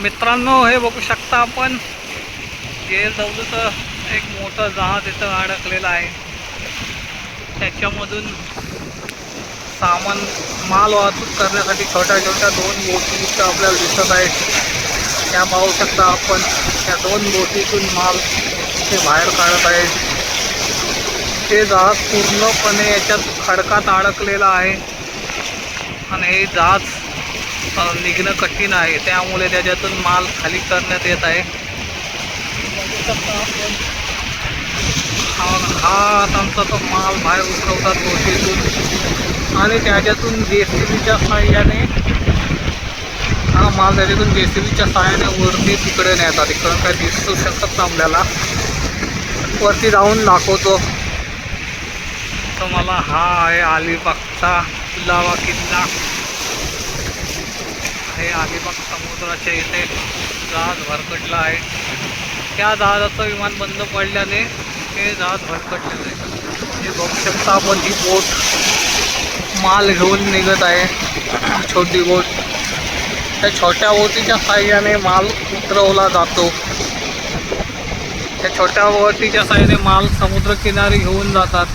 मित्रांनो हे बघू शकता आपण. जे तर एक मोठं जहाज इथं अडकलेलं आहे. त्याच्यामधून सामान माल वाहतूक करण्यासाठी छोट्या छोट्या दोन बोटी इथं आपल्याला दिसत आहेत. त्या पाहू शकता आपण. त्या दोन बोटीतून माल ते बाहेर काढत आहेत ते जहाज पूर्णपणे याच्यात खडकात अडकलेलं आहे. आणि हे जहाज निघणं कठीण आहे. त्यामुळे त्याच्यातून माल खाली करण्यात येत आहे. हा हा तो माल बाहेर उतरवतात गोष्टीतून. आणि त्याच्यातून जे सी बीच्या साह्याने हा माल त्याच्यातून जे सी बीच्या साह्याने वरती तिकडे नेतात. इकडं काय दिसू शकत ना आपल्याला. वरती जाऊन दाखवतो. तुम्हाला हा आहे अलिबागचा पुलावा किल्ला. हे अलिबाग समुद्राच्या इथे जहाज भरकटलं आहे. त्या जहाजाचं विमान बंद पडल्याने हे जहाज भरकटलेलं आहे. हे बघू शकता आपण ही बोट माल घेऊन निघत आहे. छोटी बोट. त्या छोट्या बोटीच्या साह्याने माल उतरवला जातो. त्या छोट्या बोटीच्या साह्याने माल समुद्रकिनारी घेऊन जातात.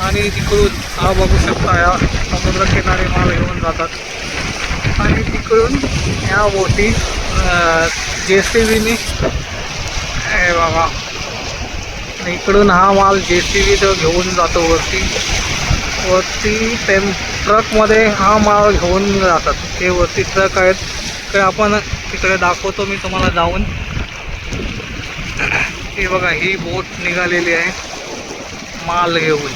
आणि तिकडून हा बघू शकता या समुद्रकिनारी माल घेऊन जातात. आणि तिकडून ह्या बोटी जे सी बीने हे बाबा इकडून हा माल जे सी बी तो घेऊन जातो वरती. वरती टेम ट्रकमध्ये हा माल घेऊन जातात. ते वरती ट्रक आहेत. ते आपण तिकडे दाखवतो मी तुम्हाला जाऊन. हे बघा ही बोट निघालेली आहे. माल घेऊन.